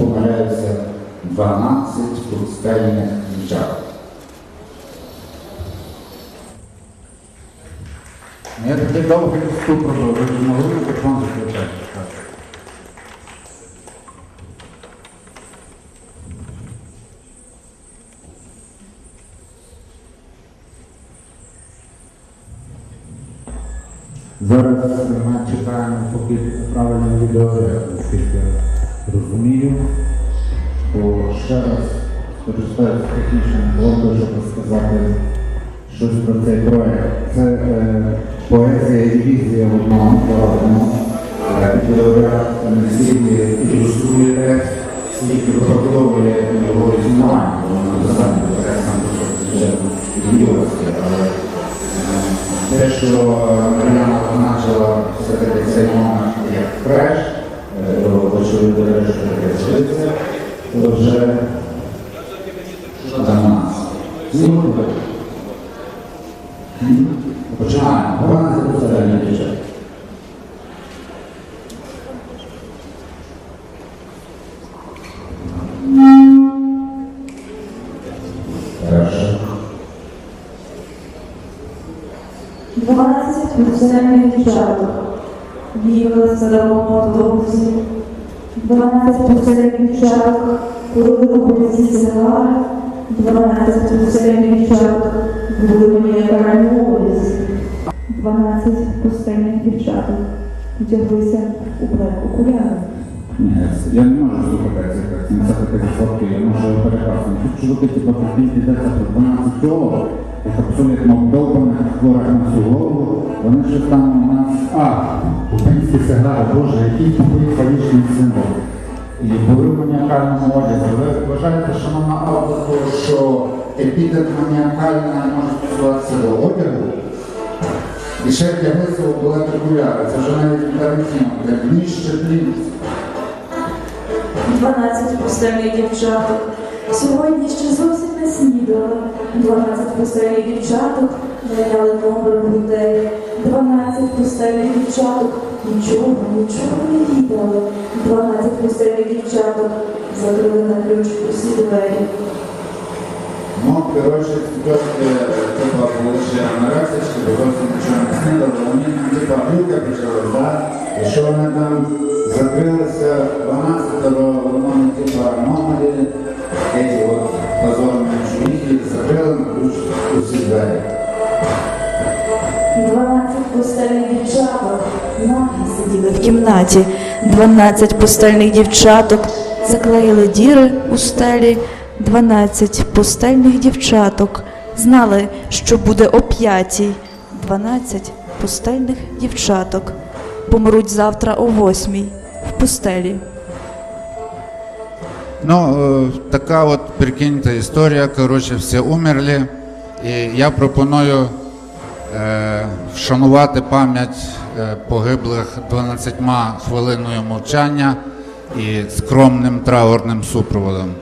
помаляли за 12 подставени книжа. Някъде долу Христо продължи, може да какво да се каже? Зараз ми маємо чекаємо, поки правильно відео, як розумію. Бо ще раз скористаюся технічним блоком, щоб розказати щось про цей проект. Це е, поезія і візія в одному народному. Підлоград наскільки ілюструє текст, виправдовує його існування, що таке зжиться, то вже до нас. Знову Починаємо. Головне це посередньо бюджет. Перше. 12 пустельних дівчаток. Їхали в старому автобусі. 12 пустельних дівчаток курили курці сигар. 12 пустельних дівчаток були мені одязі. 12 пустельних дівчаток вдяглися у окуляри. Ні, я не можу слухати цих не запитати фотки, я можу переказати. Тут чоловіки, типу, тут йдеться про 12 цього, як абсолютно обдовбаних, хворих на всю голову, вони ж там у нас, а, українські сигнари, боже, який тупий фалічний символ. І були в маніакальному одязі. Ви вважаєте, шановна аудиторія, що епітет маніакальна може стосуватися до одягу? І ще вдяглися у окуляри, це вже навіть Тарантіно, як нижче плінь. 12 пустельних дівчаток. Сьогодні ще зовсім не снідали. 12 пустельних дівчаток найняли номер людей. 12 пустельних дівчаток нічого, нічого не віддали. 12 пустельних дівчаток закрили на ключ усі двері. Ну, коротше, трошки типа получили анорексички, бо зовсім нічого не снідали, вони нам типа глюка почали, да? І що вони там сиділи в кімнаті. 12 пустельних дівчаток заклеїли діри у стелі. 12 пустельних дівчаток знали, що буде о п'ятій. 12 пустельних дівчаток помруть завтра о восьмій в пустелі. Ну, е, така от прикиньте історія. Коротше, всі умерли. І я пропоную вшанувати пам'ять е, погиблих 12 хвилиною мовчання і скромним траурним супроводом.